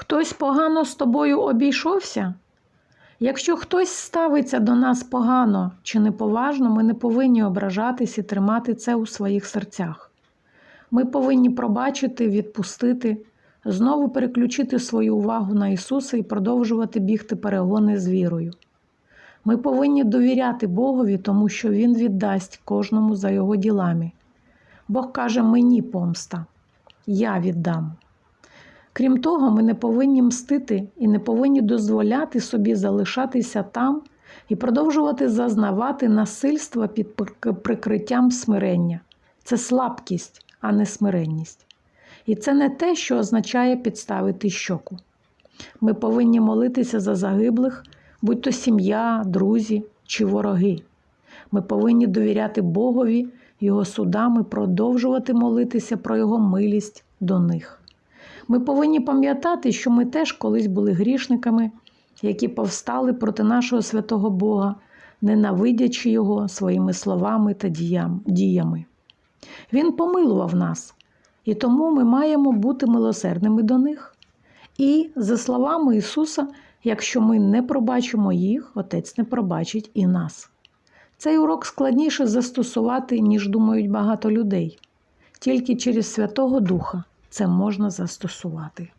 Хтось погано з тобою обійшовся? Якщо хтось ставиться до нас погано чи неповажно, ми не повинні ображатись і тримати це у своїх серцях. Ми повинні пробачити, відпустити, знову переключити свою увагу на Ісуса і продовжувати бігти перегони з вірою. Ми повинні довіряти Богові, тому що Він віддасть кожному за його ділами. Бог каже мені помста, я віддам. Крім того, ми не повинні мстити і не повинні дозволяти собі залишатися там і продовжувати зазнавати насильства під прикриттям смирення. Це слабкість, а не смиренність. І це не те, що означає підставити щоку. Ми повинні молитися за загиблих, будь то сім'я, друзі чи вороги. Ми повинні довіряти Богові, Його судам і продовжувати молитися про Його милість до них. Ми повинні пам'ятати, що ми теж колись були грішниками, які повстали проти нашого святого Бога, ненавидячи Його своїми словами та діями. Він помилував нас, і тому ми маємо бути милосердними до них. І, за словами Ісуса, якщо ми не пробачимо їх, Отець не пробачить і нас. Цей урок складніше застосувати, ніж думають багато людей. Тільки через Святого Духа це можна застосувати.